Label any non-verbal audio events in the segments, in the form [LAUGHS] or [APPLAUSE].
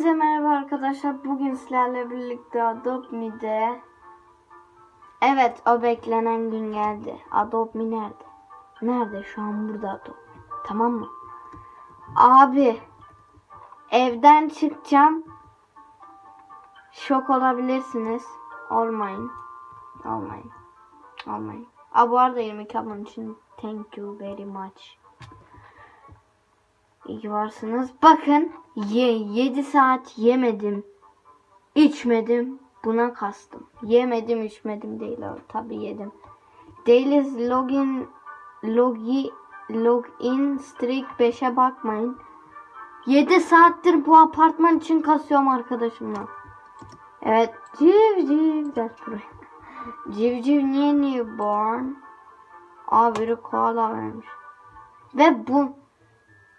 Hepinize merhaba arkadaşlar. Bugün sizlerle birlikte Adopt Me'de Evet o beklenen gün geldi. Adopt Me nerede? Nerede? Şu an burada Adopt Me. Tamam mı? Abi evden çıkacağım. Şok olabilirsiniz. Olmayın. Olmayın. Olmayın. Aa, bu arada 22 abone için thank you very much. İyi varsınız. Bakın ye 7 saat yemedim. içmedim. Buna kastım. Yemedim içmedim değil. Tabi yedim. Dailies login logi login streak 5'e bakmayın. 7 saattir bu apartman için kasıyorum arkadaşımla. Evet. Civ civ. Gel buraya. Civciv niye newborn? Aa biri koala vermiş. Ve bu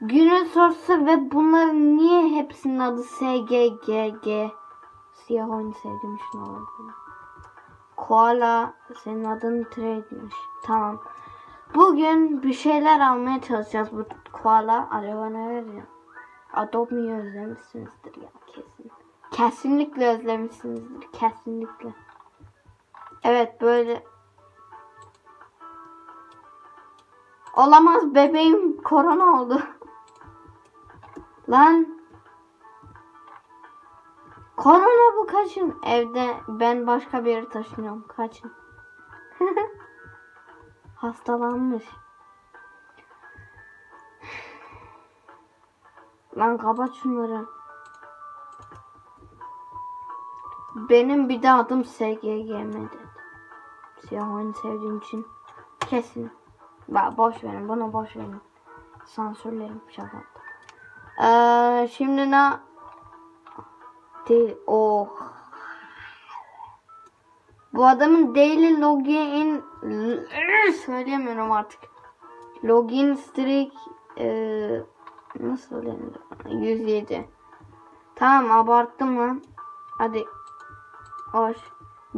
günün sorusu ve bunların niye hepsinin adı SGGG? Siyah oyunu sevdiğim için olabilir. Koala senin adın trade'miş. Tamam. Bugün bir şeyler almaya çalışacağız bu koala. Acaba ne vereceğim? Adopt Me'yi özlemişsinizdir ya kesin. Kesinlikle özlemişsinizdir. Kesinlikle. Evet böyle. Olamaz bebeğim korona oldu. Lan. Korona bu kaçın. Evde ben başka bir yere taşınıyorum. Kaçın. [LAUGHS] Hastalanmış. Lan kapat şunları. Benim bir de adım SGGM dedi. Siyah oyunu sevdiğim için kesin. Ba boş verin bunu boş verin. Sansürlerim şaka. Ee, şimdi ne? Değil. Oh. Bu adamın daily login söyleyemiyorum artık. Login streak ee, nasıl söylenir? 107. Tamam abarttım lan. Hadi. Hoş.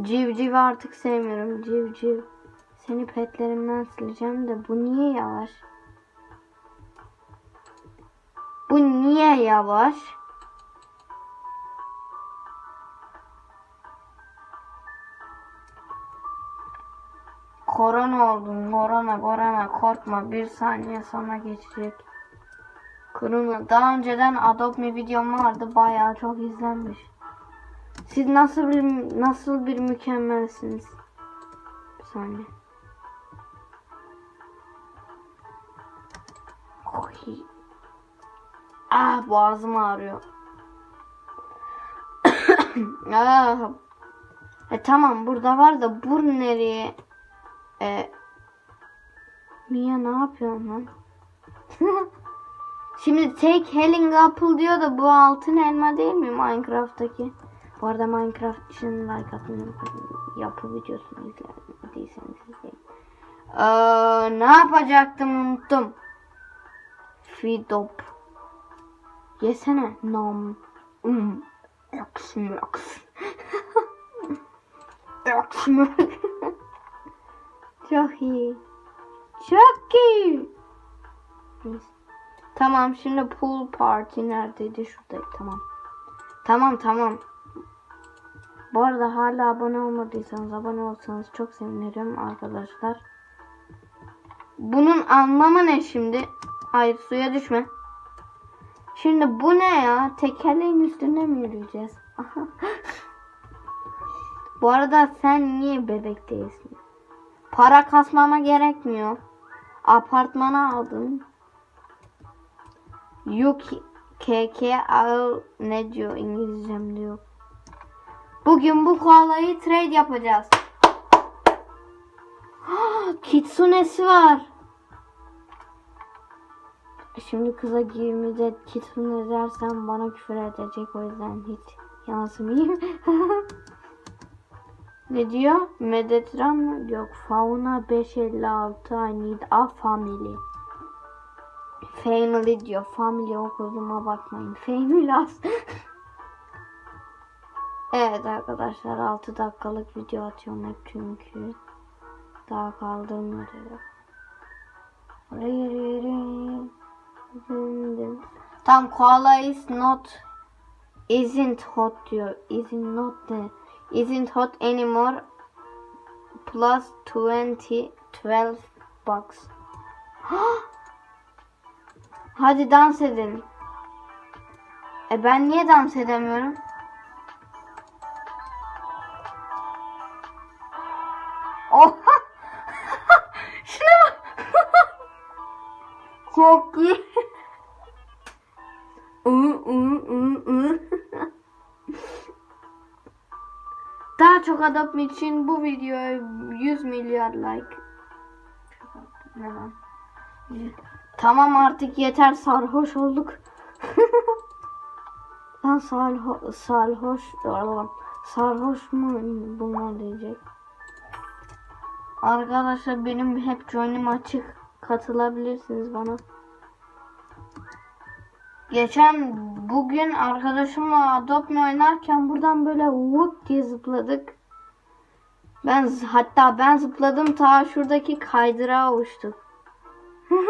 Civciv artık sevmiyorum. Civciv. Seni petlerimden sileceğim de bu niye yavaş? Bu niye yavaş? Korona oldum. Korona, korona. Korkma. Bir saniye sonra geçecek. Korona. Daha önceden Adopt Me videom vardı. Bayağı çok izlenmiş. Siz nasıl bir nasıl bir mükemmelsiniz? Bir saniye. Oy. Ah boğazım ağrıyor. [COUGHS] ah. E tamam burada var da bur nereye? E, Mia ne yapıyorsun lan? [LAUGHS] Şimdi take Helling Apple diyor da bu altın elma değil mi Minecraft'taki? Bu arada Minecraft için like atmayı. Yapı videosunu izlediyseniz izleyin. Ee, ne yapacaktım unuttum. Fidop. Yesene. Nam. Um. Oksmöks. Oksmök. Çok iyi. Çok iyi. Tamam şimdi pool party neredeydi? Şuradaydı. Tamam. Tamam tamam. Bu arada hala abone olmadıysanız abone olsanız çok sevinirim arkadaşlar. Bunun anlamı ne şimdi? Hayır suya düşme. Şimdi bu ne ya? Tekerleğin üstünde mi yürüyeceğiz? bu arada sen niye bebek değilsin? Para kasmama gerekmiyor. Apartmana aldım. Yuki KK al ne diyor İngilizcem diyor. Bugün bu koalayı trade yapacağız. [GASPS] Kitsune'si var. Şimdi kıza girmede kitsune dersem bana küfür edecek o yüzden hiç yansımayayım. [LAUGHS] ne diyor? Medetran mı? Yok. Fauna 556 I need a family. Family diyor. Family okuduğuma bakmayın. Family az. [LAUGHS] evet arkadaşlar 6 dakikalık video atıyorum hep çünkü. Daha kaldığım Tam koala is not Isn't hot diyor. Isn't not ne? Isn't hot anymore. Plus 20 12 bucks. Hadi dans edin. E ben niye dans edemiyorum? Daha çok adam için bu videoya 100 milyar like. Tamam artık yeter sarhoş olduk. [LAUGHS] Lan sarho sarhoş sarhoş mu bunlar diyecek. Arkadaşlar benim hep join'im açık. Katılabilirsiniz bana. Geçen bugün arkadaşımla Adopt Me oynarken buradan böyle whoop diye zıpladık. Ben hatta ben zıpladım ta şuradaki kaydırağa uçtuk. [LAUGHS]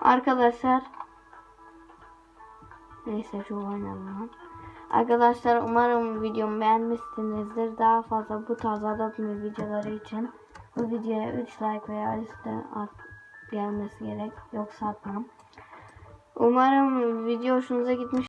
Arkadaşlar Neyse şu oynayalım. Arkadaşlar umarım videomu beğenmişsinizdir. Daha fazla bu tarz Adopt Me videoları için bu videoya 3 like veya üstü at gelmesi gerek. Yoksa atmam. Umarım video hoşunuza gitmiş.